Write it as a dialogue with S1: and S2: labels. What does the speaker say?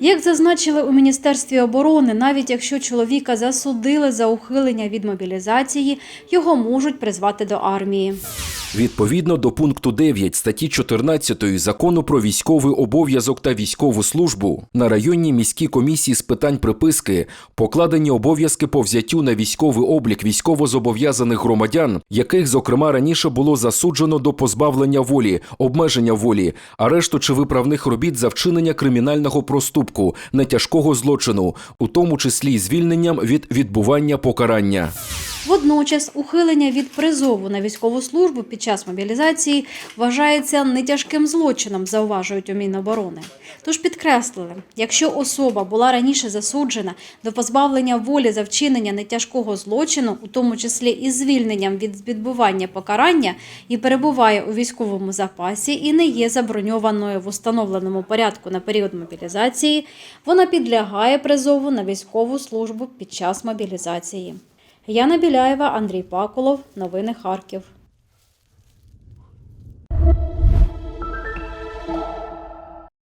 S1: Як зазначили у Міністерстві оборони, навіть якщо чоловіка засудили за ухилення від мобілізації, його можуть призвати до армії.
S2: Відповідно до пункту 9 статті 14 закону про військовий обов'язок та військову службу на районній міській комісії з питань приписки покладені обов'язки по взяттю на військовий облік військовозобов'язаних громадян, яких, зокрема, раніше було засуджено до позбавлення волі, обмеження волі, арешту чи виправних робіт за вчинення кримінального проступку, нетяжкого злочину, у тому числі звільненням від відбування покарання.
S1: Водночас ухилення від призову на військову службу під час мобілізації вважається нетяжким злочином, зауважують у Міноборони. Тож підкреслили, якщо особа була раніше засуджена до позбавлення волі за вчинення нетяжкого злочину, у тому числі і звільненням від відбування покарання, і перебуває у військовому запасі і не є заброньованою в установленому порядку на період мобілізації, вона підлягає призову на військову службу під час мобілізації. Яна Біляєва, Андрій Паколов. Новини Харків.